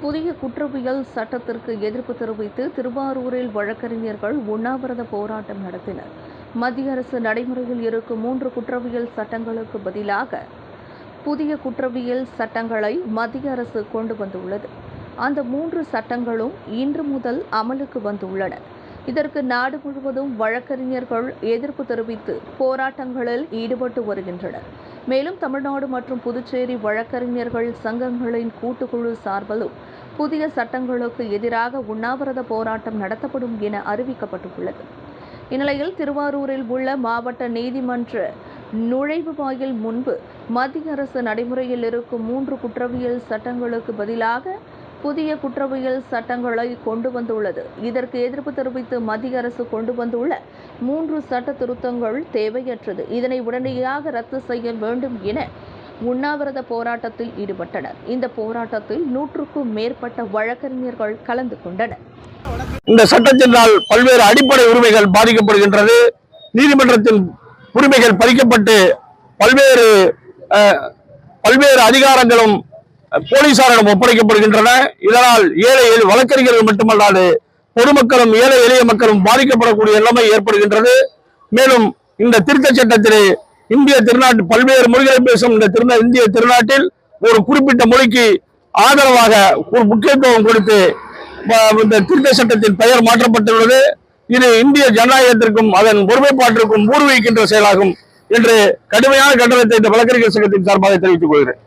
புதிய குற்றவியல் சட்டத்திற்கு எதிர்ப்பு தெரிவித்து திருவாரூரில் வழக்கறிஞர்கள் உண்ணாவிரத போராட்டம் நடத்தினர். மத்திய அரசு நடைமுறையில் இருக்கும் மூன்று குற்றவியல் சட்டங்களுக்கு பதிலாக புதிய குற்றவியல் சட்டங்களை மத்திய அரசு கொண்டு வந்துள்ளது. அந்த மூன்று சட்டங்களும் இன்று முதல் அமலுக்கு வந்துள்ளன. இதற்கு நாடு முழுவதும் வழக்கறிஞர்கள் எதிர்ப்பு தெரிவித்து போராட்டங்களில் ஈடுபட்டு வருகின்றனர். மேலும் தமிழ்நாடு மற்றும் புதுச்சேரி வழக்கறிஞர்கள் சங்கங்களின் கூட்டுக்குழு சார்பிலும் புதிய சட்டங்களுக்கு எதிராக உண்ணாவிரத போராட்டம் நடத்தப்படும் என அறிவிக்கப்பட்டுள்ளது. இந்நிலையில் திருவாரூரில் உள்ள மாவட்ட நீதிமன்ற நுழைவு வாயில் முன்பு மத்திய அரசு நடைமுறையில் இருக்கும் மூன்று குற்றவியல் சட்டங்களுக்கு பதிலாக புதிய குற்றவியல் சட்டங்களை கொண்டு வந்துள்ளது இதற்கு எதிர்ப்பு தெரிவித்து மத்திய அரசு கொண்டு வந்துள்ள மூன்று சட்ட திருத்தங்கள் தேவையற்றது. இதனை உடனடியாக ரத்து செய்ய வேண்டும் என உண்ணாவிரத போராட்டத்தில் ஈடுபட்டனர். இந்த போராட்டத்தில் நூற்றுக்கும் மேற்பட்ட வழக்கறிஞர்கள் கலந்து கொண்டனர். இந்த சட்டத்தினால் பல்வேறு அடிப்படை உரிமைகள் பாதிக்கப்படுகின்றது. நீதிமன்றத்தில் உரிமைகள் பறிக்கப்பட்டு பல்வேறு பல்வேறு அதிகாரங்களும் போலீசாரிடம் ஒப்படைக்கப்படுகின்றன. இதனால் ஏழை எளி- வழக்கறிஞர்கள் மட்டுமல்லாது பொதுமக்களும் ஏழை எளிய மக்களும் பாதிக்கப்படக்கூடிய நிலைமை ஏற்படுகின்றது. மேலும் இந்த திருத்த சட்டத்திலே இந்திய திருநாட்டு பல்வேறு மொழிகளை பேசும் இந்த திருநா இந்திய திருநாட்டில் ஒரு குறிப்பிட்ட மொழிக்கு ஆதரவாக ஒரு முக்கியத்துவம் கொடுத்து இந்த திருத்த சட்டத்தின் பெயர் மாற்றப்பட்டுள்ளது. இது இந்திய ஜனநாயகத்திற்கும் அதன் ஒருமைப்பாட்டிற்கும் ஊர்வகிக்கின்ற செயலாகும் என்று கடுமையான கண்டனத்தை இந்த வழக்கறிஞர் சங்கத்தின் சார்பாக தெரிவித்துக் கொள்கிறேன்.